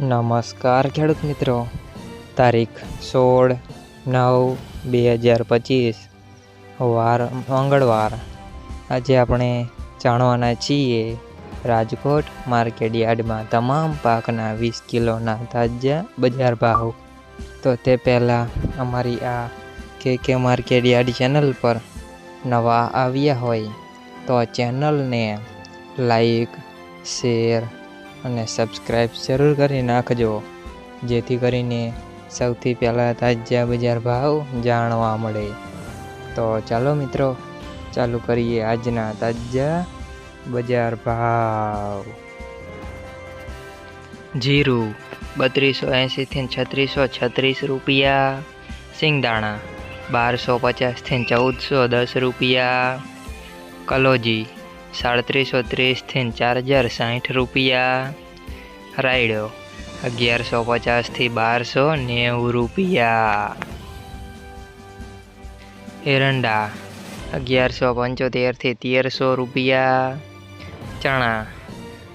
નમસ્કાર ખેડૂત મિત્રો. તારીખ સોળ નવ બે હજાર પચીસ. વાર, મંગળવાર. આજે આપણે જાણવાના છીએ રાજકોટ માર્કેટ યાર્ડમાં તમામ પાકના વીસ કિલોના તાજા બજાર ભાવ. તો તે પહેલાં અમારી આ કે કે માર્કેટ યાર્ડ ચેનલ પર નવા આવ્યા હોય તો ચેનલને લાઈક, શેર અને સબસ્ક્રાઈબ જરૂર કરી નાખજો. જેથી કરીને સૌથી પહેલાં તાજા બજાર ભાવ જાણવા મળે. તો ચાલો મિત્રો, ચાલુ કરીએ આજના તાજા બજાર ભાવ. જીરું બત્રીસો એંશીથી છત્રીસો છત્રીસ રૂપિયા. સિંગદાણા બારસો પચાસથી ચૌદસો દસ રૂપિયા. કલોજી સાડત્રીસો ત્રીસથી ચાર હજાર સાઠ રૂપિયા. રાયડો અગિયારસો પચાસથી બારસો નેવું રૂપિયા. એરંડા અગિયારસો પંચોતેરથી તેરસો રૂપિયા. ચણા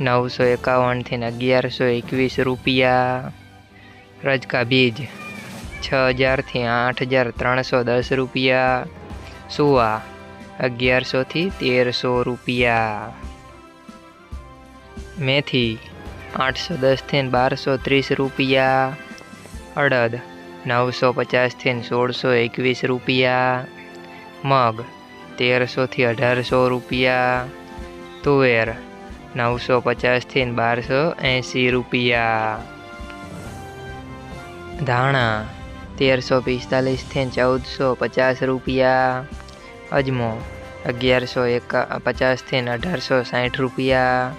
નવસો એકાવનથી અગિયારસો એકવીસ રૂપિયા. રજકા બીજ છ હજારથી આઠ હજાર ત્રણસો દસ રૂપિયા. સુવા અગિયારસોથી તેરસો રૂપિયા. મેથી આઠસો દસથી બારસો ત્રીસ રૂપિયા. અડદ નવસો પચાસથી સોળસો એકવીસ રૂપિયા. મગ તેરસોથી અઢારસો રૂપિયા. તુવેર નવસો પચાસથી બારસો એંસી રૂપિયા. ધાણા તેરસો પિસ્તાલીસથી ચૌદસો પચાસ રૂપિયા. અજમો અગિયારસો એકા પચાસથી અઢારસો સાઠ રૂપિયા.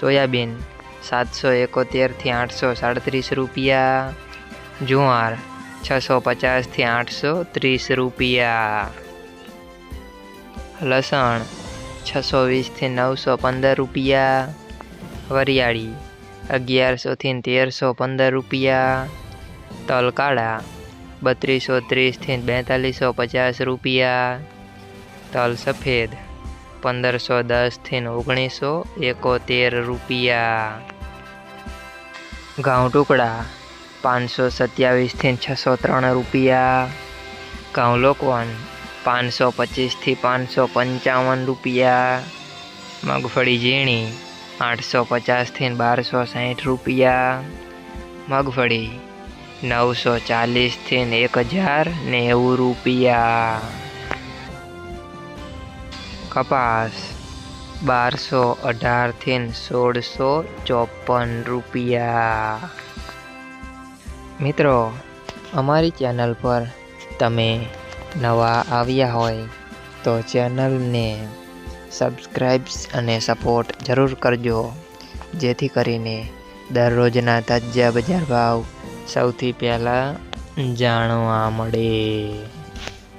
સોયાબીન સાતસો એકોતેરથી આઠસો સાડત્રીસ રૂપિયા. જુવાર છસો પચાસથી આઠસો ત્રીસ રૂપિયા. લસણ છસો વીસથી નવસો પંદર રૂપિયા. વરિયાળી અગિયારસોથી તેરસો પંદર રૂપિયા. તલકાળા બત્રીસો ત્રીસથી બેતાલીસો પચાસ રૂપિયા. તલ સફેદ પંદરસો દસથી ઓગણીસો એકોતેર રૂપિયા. ઘઉં ટુકડા, પાંચસો સત્યાવીસથી છસો ત્રણ રૂપિયા. ઘઉં લોકવન, પાંચસો પચીસથી પાંચસો પંચાવન રૂપિયા. મગફળી ઝીણી, આઠસો પચાસથી બારસો સાઠ રૂપિયા. મગફળી, નવસો ચાલીસથી એક હજાર નેવું રૂપિયા. કપાસ બારસો અઢારથી સોળસો ચોપન રૂપિયા. મિત્રો, અમારી ચેનલ પર તમે નવા આવ્યા હોય તો ચેનલને સબસ્ક્રાઈબ્સ અને સપોર્ટ જરૂર કરજો, જેથી કરીને દરરોજના તાજા બજાર ભાવ સૌથી પહેલાં જાણવા મળે.